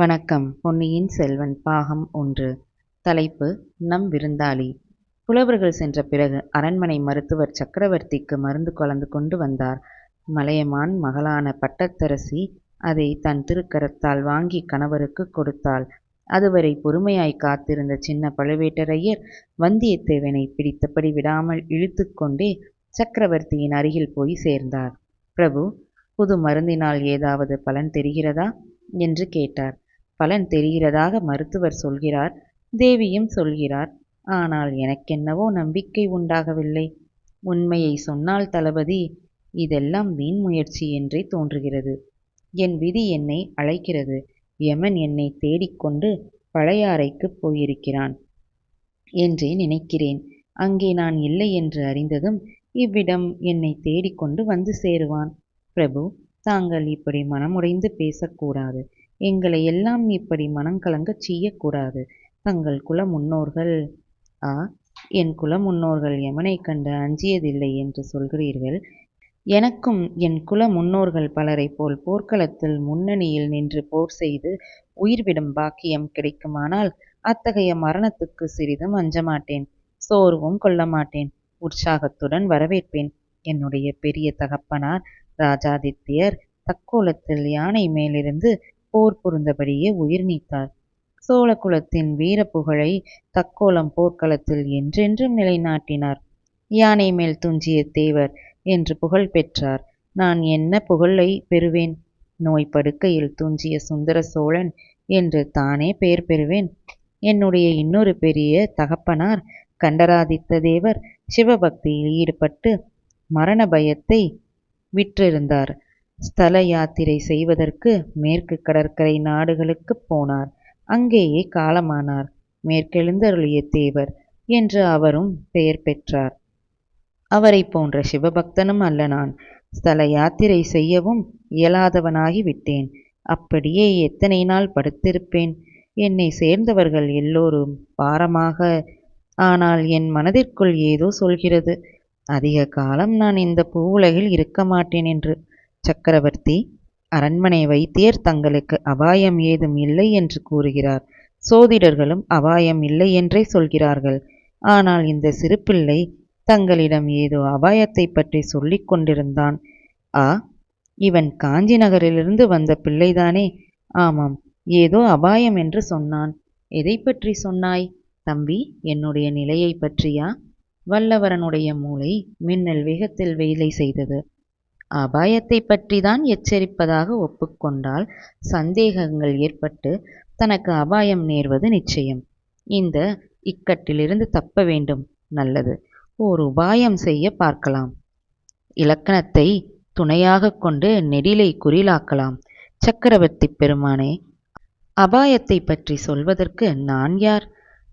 வணக்கம். பொன்னியின் செல்வன் பாகம் ஒன்று. தலைப்பு நம் விருந்தாளி. புலவர்கள் சென்ற பிறகு அரண்மனை மருத்துவர் சக்கரவர்த்திக்கு மருந்து கலந்து கொண்டு வந்தார். மலையமான் மகளான பட்டத்தரசி அதை தன் திருக்கரத்தால் வாங்கி கணவருக்கு கொடுத்தாள். அதுவரை பொறுமையாய் காத்திருந்த சின்ன பழுவேட்டரையர் வந்தியத்தேவனை பிடித்தபடி விடாமல் இழுத்து கொண்டே சக்கரவர்த்தியின் அருகில் போய் சேர்ந்தார். பிரபு புது மருந்தினால் ஏதாவது பலன் தெரிகிறதா? என்று கேட்டார். பலன் தெரிகிறதாக மருத்துவர் சொல்கிறார் தேவியும் சொல்கிறார் ஆனால் எனக்கென்னவோ நம்பிக்கை உண்டாகவில்லை. உண்மையை சொன்னால் தளபதி இதெல்லாம் வீண் முயற்சி என்றே தோன்றுகிறது. என் விதி என்னை அழைக்கிறது. யமன் என்னை தேடிக்கொண்டு பழையாறைக்குப் போயிருக்கிறான் என்றே நினைக்கிறேன். அங்கே நான் இல்லை என்று அறிந்ததும் இவ்விடம் என்னை தேடிக்கொண்டு வந்து சேருவான். பிரபு தாங்கள் இப்படி மனமுடைந்து பேசக்கூடாது. எங்களை எல்லாம் இப்படி மனங்கலங்கச் செய்யக்கூடாது. தங்கள் குல முன்னோர்கள் ஆ என் குல முன்னோர்கள் எமனைக் கண்டு அஞ்சியதில்லை என்று சொல்கிறீர்கள். எனக்கும் என் குல முன்னோர்கள் பலரைப் போல் போர்க்களத்தில் முன்னணியில் நின்று போர் செய்து உயிர்விடும் பாக்கியம் கிடைக்குமானால் அத்தகைய மரணத்துக்கு சிறிதும் அஞ்சமாட்டேன் சோர்வும் கொள்ள மாட்டேன் உற்சாகத்துடன் வரவேற்பேன். என்னுடைய பெரிய தகப்பனார் ராஜாதித்யர் தக்கோலத்தில் யானை மேலிருந்து போர் புரிந்தபடியே உயிர் நீத்தார். சோழ குலத்தின் வீர புகழை தக்கோலம் போர்க்களத்தில் என்றென்றும் நிலைநாட்டினார். யானை மேல் துஞ்சிய தேவர் என்று புகழ் பெற்றார். நான் என்ன புகழை பெறுவேன்? நோய் படுக்கையில் துஞ்சிய சுந்தர சோழன் என்று தானே பெயர் பெறுவேன்? என்னுடைய இன்னொரு பெரிய தகப்பனார் கண்டராதித்த தேவர் சிவபக்தியில் ஈடுபட்டு மரண பயத்தை விற்றிருந்தார். ஸ்தல யாத்திரை செய்வதற்கு மேற்கு கடற்கரை நாடுகளுக்குப் போனார். அங்கேயே காலமானார். மேற்கெழுந்தருளிய தேவர் என்று அவரும் பெயர் பெற்றார். அவரை போன்ற சிவபக்தனும் அல்ல நான். ஸ்தல யாத்திரை செய்யவும் இயலாதவனாகி விட்டேன். அப்படியே எத்தனை நாள் படுத்திருப்பேன்? என்னை சேர்ந்தவர்கள் எல்லோரும் பாரமாக. ஆனால் என் மனதிற்குள் ஏதோ சொல்கிறது. அதிக காலம் நான் இந்த பூவுலகில் இருக்க மாட்டேன் என்று சக்கரவர்த்தி அரண்மனை வைத்தியர் தங்களுக்கு அபாயம் ஏதும் இல்லை என்று கூறுகிறார். சோதிடர்களும் அபாயம் இல்லை என்றே சொல்கிறார்கள். ஆனால் இந்த சிறு பிள்ளை தங்களிடம் ஏதோ அபாயத்தை பற்றி சொல்லிக் கொண்டிருந்தான். ஆ இவன் காஞ்சி நகரிலிருந்து வந்த பிள்ளைதானே? ஆமாம் ஏதோ அபாயம் என்று சொன்னான். எதை பற்றி சொன்னாய்? தம்பி என்னுடைய நிலையை பற்றியா? வல்லவரனுடைய மூளை மின்னல் வேகத்தில் வேலை செய்தது. அபாயத்தை பற்றிதான் எச்சரிப்பதாக ஒப்புக்கொண்டால் சந்தேகங்கள் ஏற்பட்டு தனக்கு அபாயம் நேர்வது நிச்சயம். இந்த இக்கட்டிலிருந்து தப்ப வேண்டும் நல்லது. ஓர் உபாயம் செய்ய பார்க்கலாம். இலக்கணத்தை துணையாக கொண்டு நெடிலை குறிலாக்கலாம். சக்கரவர்த்தி பெருமானே அபாயத்தை பற்றி சொல்வதற்கு நான் யார்?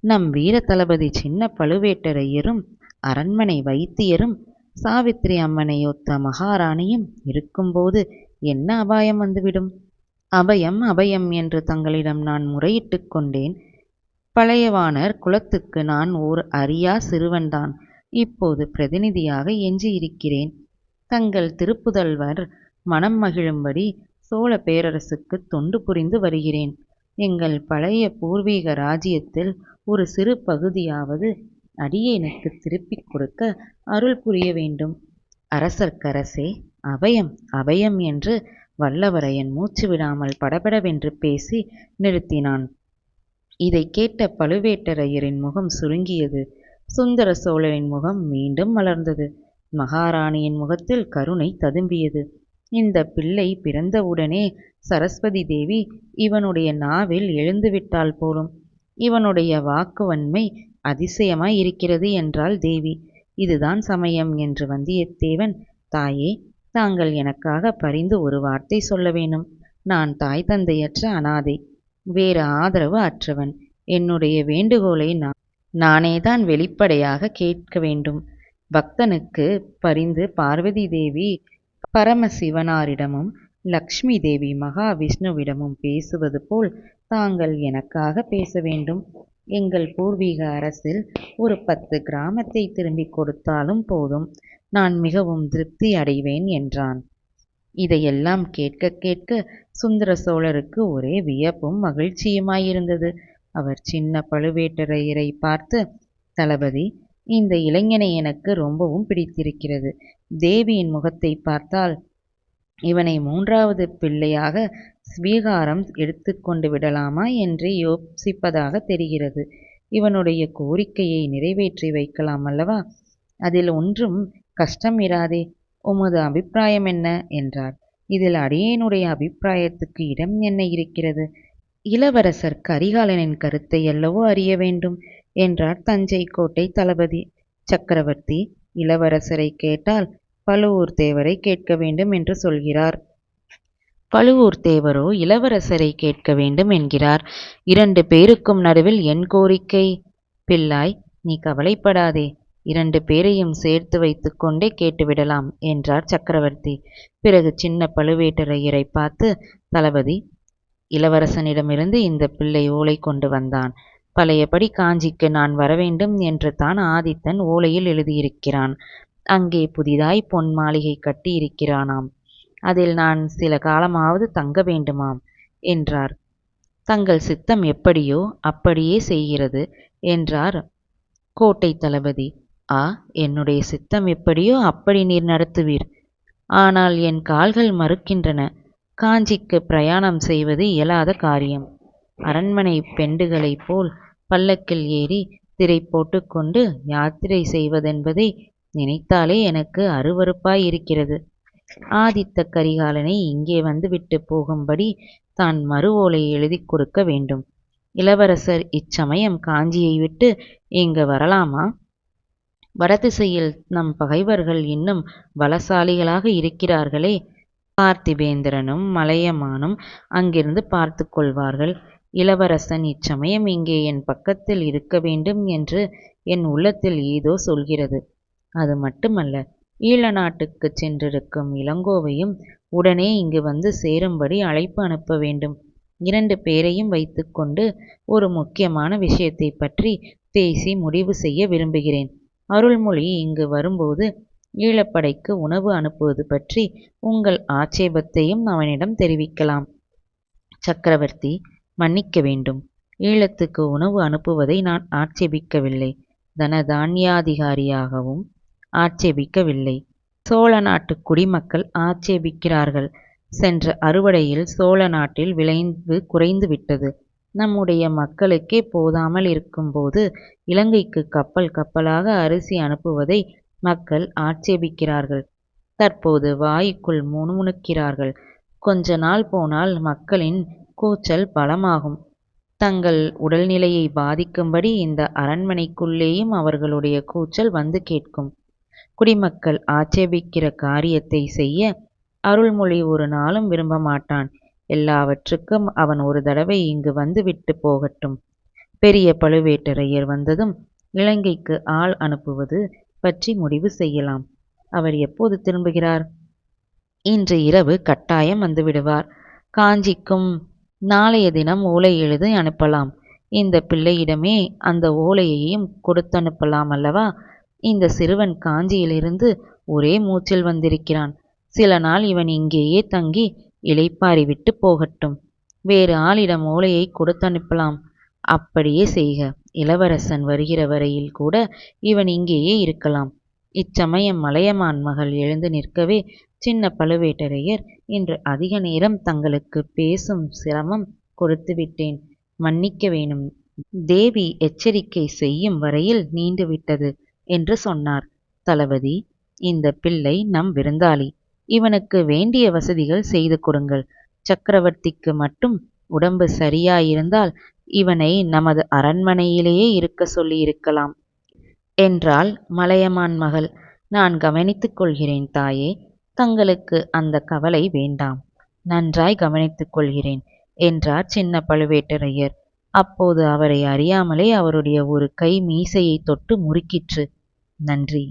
நம் வீர தளபதி சின்ன பழுவேட்டரையரும் அரண்மனை வைத்தியரும் சாவித்திரி அம்மனை ஒத்த மகாராணியும் இருக்கும்போது என்ன அபாயம் வந்துவிடும்? அபயம் அபயம் என்று தங்களிடம் நான் முறையிட்டு கொண்டேன். பழையவாணர் குலத்துக்கு நான் ஓர் அரியா சிறுவன்தான். இப்போது பிரதிநிதியாக எஞ்சியிருக்கிறேன். தங்கள் திருப்புதல்வர் மனம் மகிழும்படி சோழ பேரரசுக்கு தொண்டு புரிந்து வருகிறேன். எங்கள் பழைய பூர்வீக ராஜ்யத்தில் ஒரு சிறு பகுதியாவது அடியேனுக்கு திருப்பிக் கொடுக்க அருள் புரிய வேண்டும். அரசர்க்கரசே அபயம் அபயம் என்று வல்லவரையன் மூச்சு விடாமல் படபடவென்று பேசி நிறுத்தினான். இதை கேட்ட பழுவேட்டரையரின் முகம் சுருங்கியது. சுந்தர சோழரின் முகம் மீண்டும் மலர்ந்தது. மகாராணியின் முகத்தில் கருணை ததும்பியது. இந்த பிள்ளை பிறந்தவுடனே சரஸ்வதி தேவி இவனுடைய நாவில் எழுந்துவிட்டால் போலும். இவனுடைய வாக்குவன்மை அதிசயமாய் இருக்கிறது என்றாள் தேவி. இதுதான் சமயம் என்று வந்தியத்தேவன். தாயே தாங்கள் எனக்காக பரிந்து ஒரு வார்த்தை சொல்ல வேணும் நான் தாய் தந்தையற்ற அனாதை வேறு ஆதரவு அற்றவன். என்னுடைய வேண்டுகோளை நான் நானேதான் வெளிப்படையாக கேட்க வேண்டும். பக்தனுக்கு பரிந்து பார்வதி தேவி பரமசிவனாரிடமும் லக்ஷ்மி தேவி மகாவிஷ்ணுவிடமும் பேசுவது போல் தாங்கள் எனக்காக பேச வேண்டும். எங்கள் பூர்வீக அரசில் ஒரு பத்து கிராமத்தை திரும்பிக் கொடுத்தாலும் போதும். நான் மிகவும் திருப்தி அடைவேன் என்றான். இதையெல்லாம் கேட்க கேட்க சுந்தர சோழருக்கு ஒரே வியப்பும் மகிழ்ச்சியுமாயிருந்தது. அவர் சின்ன பழுவேட்டரையரை பார்த்து தளபதி இந்த இளைஞனை எனக்கு ரொம்பவும் பிடித்திருக்கிறது. தேவியின் முகத்தை பார்த்தால் இவனை மூன்றாவது பிள்ளையாக ஸ்வீகாரம் எடுத்துக்கொண்டு விடலாமா என்று யோசிப்பதாக தெரிகிறது. இவனுடைய கோரிக்கையை நிறைவேற்றி வைக்கலாம் அல்லவா? அதில் ஒன்றும் கஷ்டம் இராதே. உமது அபிப்பிராயம் என்ன? என்றார். இதில் அடியேனுடைய அபிப்பிராயத்துக்கு இடம் என்ன இருக்கிறது? இளவரசர் கரிகாலனின் கருத்தை அல்லவோ அறிய வேண்டும் என்றார் தஞ்சை கோட்டை தளபதி. சக்கரவர்த்தி இளவரசரை கேட்டால் பழுவூர் தேவரை கேட்க வேண்டும் என்று சொல்கிறார். பழுவூர் தேவரோ இளவரசரை கேட்க வேண்டும் என்கிறார். இரண்டு பேருக்கும் நடுவில் என் கோரிக்கை. பிள்ளாய் நீ கவலைப்படாதே. இரண்டு பேரையும் சேர்த்து வைத்துக்கொண்டே கேட்டுவிடலாம் என்றார் சக்கரவர்த்தி. பிறகு சின்ன பழுவேட்டரையரை பார்த்து தளபதி இளவரசனிடமிருந்து இந்த பிள்ளை ஓலை கொண்டு வந்தான். பழையபடி காஞ்சிக்கு நான் வரவேண்டும் என்று தான் ஆதித்தன் ஓலையில் எழுதியிருக்கிறான். அங்கே புதிதாய் பொன் மாளிகை கட்டி இருக்கிறானாம். அதில் நான் சில காலமாவது தங்க வேண்டுமாம் என்றார். தங்கள் சித்தம் எப்படியோ அப்படியே செய்கிறது என்றார் கோட்டை தளபதி. ஆ என்னுடைய சித்தம் எப்படியோ அப்படி நீர் நடத்துவீர். ஆனால் என் கால்கள் மறுக்கின்றன. காஞ்சிக்கு பிரயாணம் செய்வது இயலாத காரியம். அரண்மனை பெண்டுகளைப் போல் பல்லக்கில் ஏறி திரை போட்டுக்கொண்டு யாத்திரை செய்வதென்பதை நினைத்தாலே எனக்கு அருவருப்பாய் இருக்கிறது. ஆதித்த கரிகாலனை இங்கே வந்து விட்டு போகும்படி தான் மறு ஓலை எழுதி கொடுக்க வேண்டும். இளவரசர் இச்சமயம் காஞ்சியை விட்டு இங்கு வரலாமா? வடதிசையில் நம் பகைவர்கள் இன்னும் பலசாலிகளாக இருக்கிறார்களே. பார்த்திபேந்திரனும் மலையமானும் அங்கிருந்து பார்த்து கொள்வார்கள். இளவரசன் இச்சமயம் இங்கே என் பக்கத்தில் இருக்க வேண்டும் என்று என் உள்ளத்தில் ஏதோ சொல்கிறது. அது மட்டுமல்ல ஈழ நாட்டுக்குச் சென்றிருக்கும் இளங்கோவையும் உடனே இங்கு வந்து சேரும்படி அழைப்பு அனுப்ப வேண்டும். இரண்டு பேரையும் வைத்துக்கொண்டு ஒரு முக்கியமான விஷயத்தை பற்றி பேசி முடிவு செய்ய விரும்புகிறேன். அருள்மொழி இங்கு வரும்போது ஈழப்படைக்கு உணவு அனுப்புவது பற்றி உங்கள் ஆட்சேபத்தையும் அவனிடம் தெரிவிக்கலாம். சக்கரவர்த்தி மன்னிக்க வேண்டும். ஈழத்துக்கு உணவு அனுப்புவதை நான் ஆட்சேபிக்கவில்லை. தனதானியாதிகாரியாகவும் ஆட்சேபிக்கவில்லை. சோழ நாட்டு குடிமக்கள் ஆட்சேபிக்கிறார்கள். சென்ற அறுவடையில் சோழ நாட்டில் விளைவு குறைந்து விட்டது. நம்முடைய மக்களுக்கே போதாமல் இருக்கும்போது இலங்கைக்கு கப்பல் கப்பலாக அரிசி அனுப்புவதை மக்கள் ஆட்சேபிக்கிறார்கள். தற்போது வாய்க்குள் முணுமுணுக்கிறார்கள். கொஞ்ச நாள் போனால் மக்களின் கூச்சல் பலமாகும். தங்கள் உடல்நிலையை பாதிக்கும்படி இந்த அரண்மனைக்குள்ளேயும் அவர்களுடைய கூச்சல் வந்து கேட்கும். குடிமக்கள் ஆட்சேபிக்கிற காரியத்தை செய்ய அருள்மொழி ஒரு நாளும் விரும்ப மாட்டான். எல்லாவற்றுக்கும் அவன் ஒரு தடவை இங்கு வந்து விட்டு போகட்டும். பெரிய பழுவேட்டரையர் வந்ததும் இலங்கைக்கு ஆள் அனுப்புவது பற்றி முடிவு செய்யலாம். அவர் எப்போது திரும்புகிறார்? இன்று இரவு கட்டாயம் வந்து விடுவார். காஞ்சிக்கும் நாளைய தினம் ஓலை எழுதி அனுப்பலாம். இந்த பிள்ளையிடமே அந்த ஓலையையும் கொடுத்தனுப்பலாம் அல்லவா? இந்த சிறுவன் காஞ்சியிலிருந்து ஒரே மூச்சில் வந்திருக்கிறான். சில நாள் இவன் இங்கேயே தங்கி இளைப்பாரி விட்டு போகட்டும். வேறு ஆளிடம் ஓலையை கொடுத்தனுப்பலாம். அப்படியே செய்க. இளவரசன் வருகிற வரையில் கூட இவன் இங்கேயே இருக்கலாம். இச்சமயம் மலையமான் மகள் எழுந்து நிற்கவே சின்ன பழுவேட்டரையர் இன்று அதிக நேரம் தங்களுக்கு பேசும் சிரமம் கொடுத்து விட்டேன். மன்னிக்க வேணும். தேவி எச்சரிக்கை செய்யும் வரையில் நீண்டுவிட்டது என்று சொன்னார். தளபதி இந்த பிள்ளை நம் விருந்தாளி. இவனுக்கு வேண்டிய வசதிகள் செய்து கொடுங்கள். சக்கரவர்த்திக்கு மட்டும் உடம்பு சரியாயிருந்தால் இவனை நமது அரண்மனையிலேயே இருக்க சொல்லியிருக்கலாம். என்றாள் மலையமான் மகள். நான் கவனித்துக் கொள்கிறேன் தாயே தங்களுக்கு அந்த கவலை வேண்டாம். நன்றாய் கவனித்துக் கொள்கிறேன் என்றார் சின்ன பழுவேட்டரையர். அப்போது அவரை அறியாமலே அவருடைய ஒரு கை மீசையை தொட்டு முறுக்கிற்று. நன்றி.